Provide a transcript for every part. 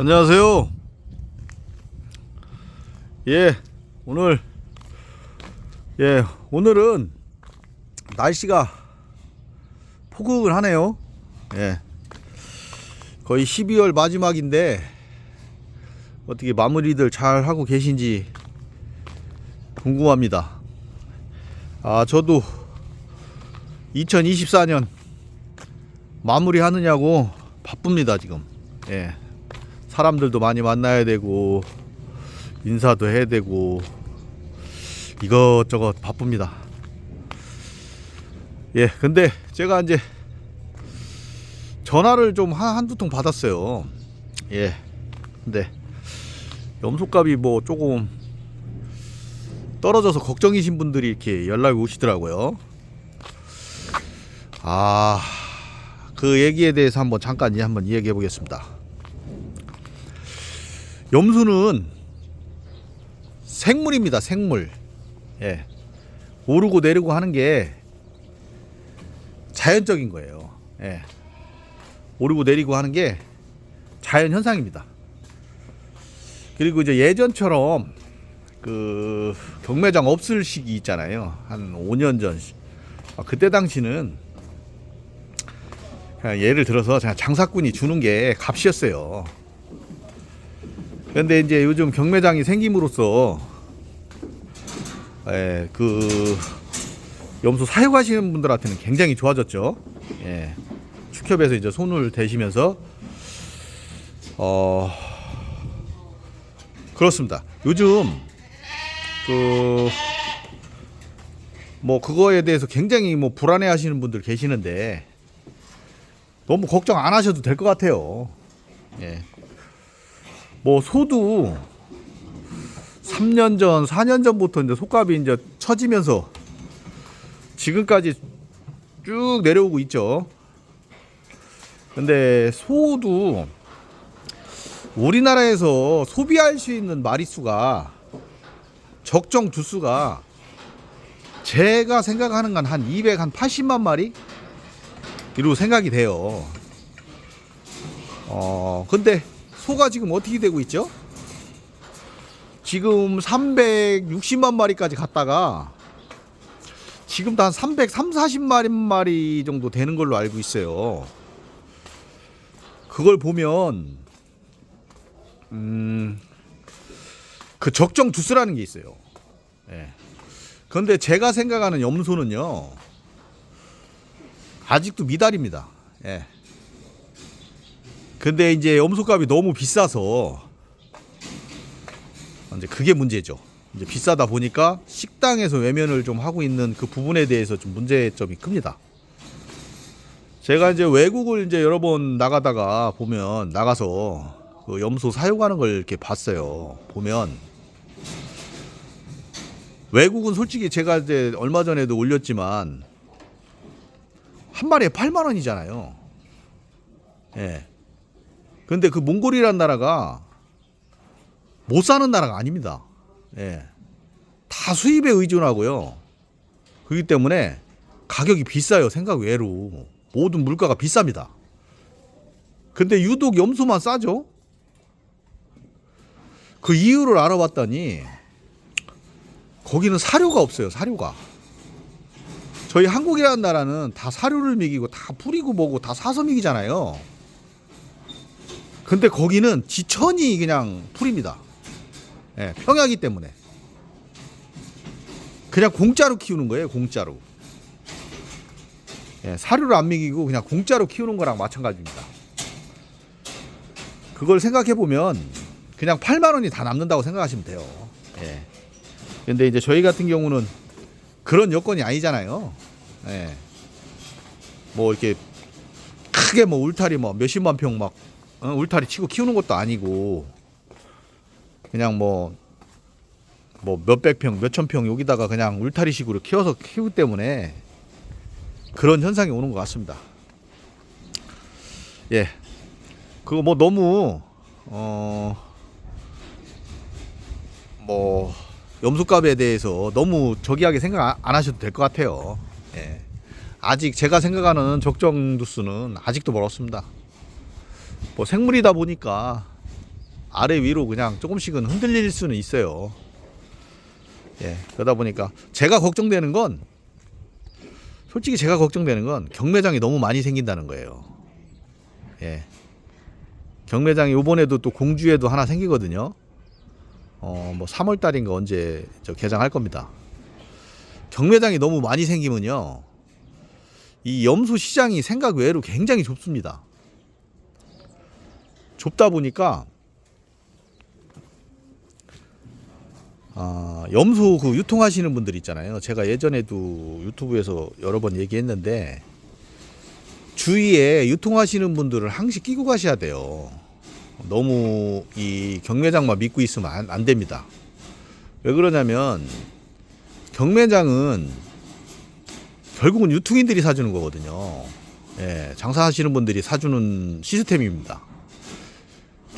안녕하세요. 예, 오늘 예, 오늘은 날씨가 포근하네요. 예. 거의 12월 마지막인데 어떻게 마무리들 잘 하고 계신지 궁금합니다. 아, 저도 2024년 마무리 하느냐고 바쁩니다, 지금. 예. 사람들도 많이 만나야 되고 인사도 해야 되고 이것저것 바쁩니다. 예, 근데 제가 이제 전화를 좀 한, 한두 통 받았어요. 예. 근데 염소값이 뭐 조금 떨어져서 걱정이신 분들이 이렇게 연락이 오시더라고요. 아, 그 얘기에 대해서 한번 잠깐 이 한번 이야기해 보겠습니다. 염소는 생물입니다. 생물. 예. 오르고 내리고 하는 게 자연적인 거예요. 예. 오르고 내리고 하는 게 자연 현상입니다. 그리고 이제 예전처럼 그 경매장 없을 시기 있잖아요. 한 5년 전. 아, 그때 당시는 예를 들어서 장사꾼이 주는 게 값이었어요. 근데 이제 요즘 경매장이 생김으로써 예, 그 염소 사육하시는 분들한테는 굉장히 좋아졌죠. 예. 축협에서 이제 손을 대시면서 어 그렇습니다. 요즘 그 뭐 그거에 대해서 굉장히 뭐 불안해 하시는 분들 계시는데 너무 걱정 안 하셔도 될 것 같아요. 예. 뭐 소도 3년 전, 4년 전부터 이제 속값이 이제 처지면서 지금까지 쭉 내려오고 있죠. 근데 소도 우리나라에서 소비할 수 있는 마리수가 적정 두수가 제가 생각하는 건 한 200, 한 80만 마리? 이로 생각이 돼요. 어, 근데 소가 지금 어떻게 되고 있죠? 지금 360만 마리까지 갔다가 지금도 한 300, 3, 40마리 마리 정도 되는 걸로 알고 있어요. 그걸 보면 음, 그 적정 두수라는 게 있어요. 예. 그런데 제가 생각하는 염소는요. 아직도 미달입니다. 예. 근데 이제 염소값이 너무 비싸서 이제 그게 문제죠. 이제 비싸다 보니까 식당에서 외면을 좀 하고 있는 그 부분에 대해서 좀 문제점이 큽니다. 제가 이제 외국을 이제 여러 번 나가다가 보면 나가서 그 염소 사육하는 걸 이렇게 봤어요. 보면 외국은 솔직히 제가 이제 얼마 전에도 올렸지만 한 마리에 8만 원이잖아요. 예. 근데 그 몽골이란 나라가 못 사는 나라가 아닙니다. 예. 다 수입에 의존하고요. 그렇기 때문에 가격이 비싸요. 생각 외로. 모든 물가가 비쌉니다. 근데 유독 염소만 싸죠? 그 이유를 알아봤더니 거기는 사료가 없어요. 사료가. 저희 한국이라는 나라는 다 사료를 먹이고 다 뿌리고 뭐고 다 사서 먹이잖아요. 근데 거기는 지천이 그냥 풀입니다. 예, 평야기 때문에. 그냥 공짜로 키우는 거예요, 공짜로. 예, 사료를 안 먹이고 그냥 공짜로 키우는 거랑 마찬가지입니다. 그걸 생각해 보면 그냥 8만 원이 다 남는다고 생각하시면 돼요. 예. 근데 이제 저희 같은 경우는 그런 여건이 아니잖아요. 예. 뭐 이렇게 크게 뭐 울타리 뭐 몇십만 평막 어, 울타리 치고 키우는 것도 아니고 그냥 뭐 뭐 몇백 평, 몇천 평 여기다가 그냥 울타리식으로 키워서 키우기 때문에 그런 현상이 오는 것 같습니다. 예. 그거 뭐 너무 어 뭐 염소값에 대해서 너무 저기하게 생각 안- 안 하셔도 될 것 같아요. 예. 아직 제가 생각하는 적정 두수는 아직도 멀었습니다. 뭐 생물이다 보니까 아래 위로 그냥 조금씩은 흔들릴 수는 있어요. 예, 그러다 보니까 제가 걱정되는 건 솔직히 제가 걱정되는 건 경매장이 너무 많이 생긴다는 거예요. 예. 경매장이 요번에도 또 공주에도 하나 생기거든요. 어, 뭐 3월 달인가 언제 저 개장할 겁니다. 경매장이 너무 많이 생기면요. 이 염소 시장이 생각 외로 굉장히 좁습니다. 좁다 보니까 아, 염소 그 유통하시는 분들 있잖아요. 제가 예전에도 유튜브에서 여러 번 얘기했는데 주위에 유통하시는 분들을 항시 끼고 가셔야 돼요. 너무 이 경매장만 믿고 있으면 안, 안 됩니다. 왜 그러냐면 경매장은 결국은 유통인들이 사주는 거거든요. 예, 장사하시는 분들이 사주는 시스템입니다.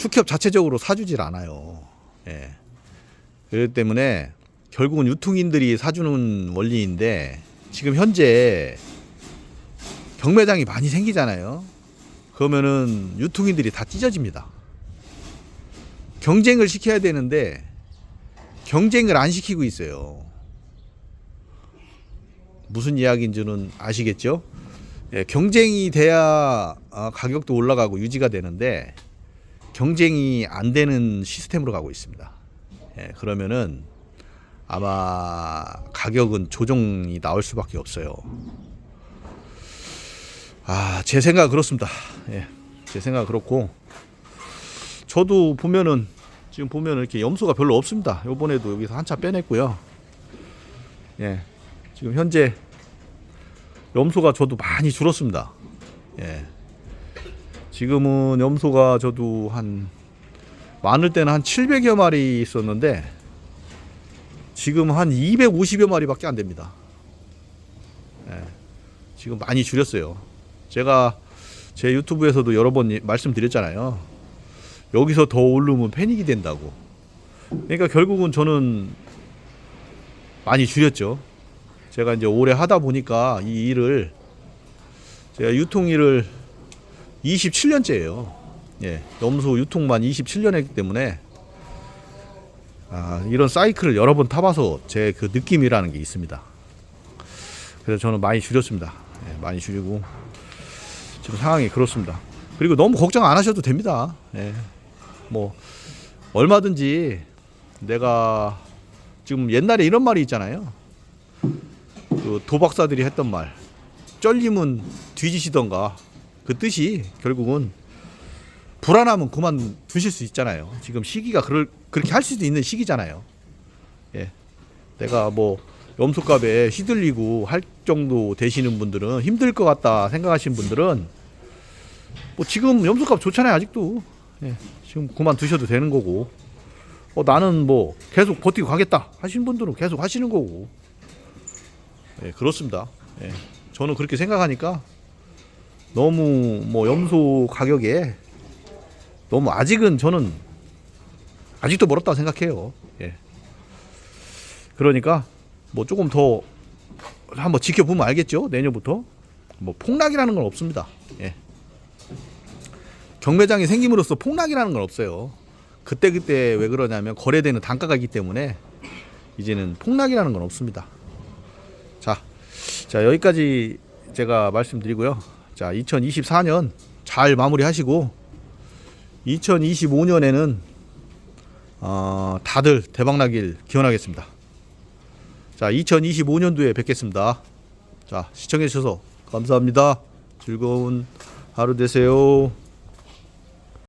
축협 자체적으로 사주질 않아요. 예. 그렇기 때문에 결국은 유통인들이 사주는 원리인데 지금 현재 경매장이 많이 생기잖아요. 그러면은 유통인들이 다 찢어집니다. 경쟁을 시켜야 되는데 경쟁을 안 시키고 있어요. 무슨 이야기인지는 아시겠죠? 예, 경쟁이 돼야 아, 가격도 올라가고 유지가 되는데 경쟁이 안 되는 시스템으로 가고 있습니다. 예, 그러면은 아마 가격은 조정이 나올 수밖에 없어요. 아, 제 생각 그렇습니다. 예, 제 생각 그렇고 저도 보면은 지금 보면 이렇게 염소가 별로 없습니다. 요번에도 여기서 한 차 빼냈고요. 예, 지금 현재 염소가 저도 많이 줄었습니다. 예, 지금은 염소가 저도 한 많을 때는 한 700여 마리 있었는데 지금 한 250여 마리밖에 안 됩니다. 예, 지금 많이 줄였어요. 제가 제 유튜브에서도 여러 번 예- 말씀드렸잖아요. 여기서 더 오르면 패닉이 된다고. 그러니까 결국은 저는 많이 줄였죠. 제가 이제 오래 하다 보니까 이 일을 제가 유통 일을 27년째예요. 예, 염소 유통만 27년 했기 때문에 아, 이런 사이클을 여러 번 타봐서 제 그 느낌이라는 게 있습니다. 그래서 저는 많이 줄였습니다. 예, 많이 줄이고 지금 상황이 그렇습니다. 그리고 너무 걱정 안 하셔도 됩니다. 예, 뭐 얼마든지 내가 지금 옛날에 이런 말이 있잖아요. 그 도박사들이 했던 말, 쩔리면 뒤지시던가 그 뜻이 결국은 불안하면 그만 두실 수 있잖아요. 지금 시기가 그럴 그렇게 할 수도 있는 시기잖아요. 예, 내가 뭐 염소값에 휘둘리고 할 정도 되시는 분들은 힘들 것 같다 생각하시는 분들은 뭐 지금 염소값 좋잖아요 아직도 예, 지금 그만 두셔도 되는 거고 어, 나는 뭐 계속 버티고 가겠다 하시는 분들은 계속 하시는 거고 예, 그렇습니다. 예, 저는 그렇게 생각하니까 너무 뭐 염소 가격에 너무 아직은 저는 아직도 멀었다고 생각해요. 예. 그러니까 뭐 조금 더 한번 지켜보면 알겠죠. 내년부터 뭐 폭락이라는 건 없습니다. 예. 경매장이 생김으로써 폭락이라는 건 없어요. 그때 그때 왜 그러냐면 거래되는 단가가 있기 때문에 이제는 폭락이라는 건 없습니다. 자, 자 여기까지 제가 말씀드리고요. 자, 2024년 잘 마무리하시고 2025년에는 어, 다들 대박나길 기원하겠습니다. 자, 2025년도에 뵙겠습니다. 자, 시청해주셔서 감사합니다. 즐거운 하루 되세요.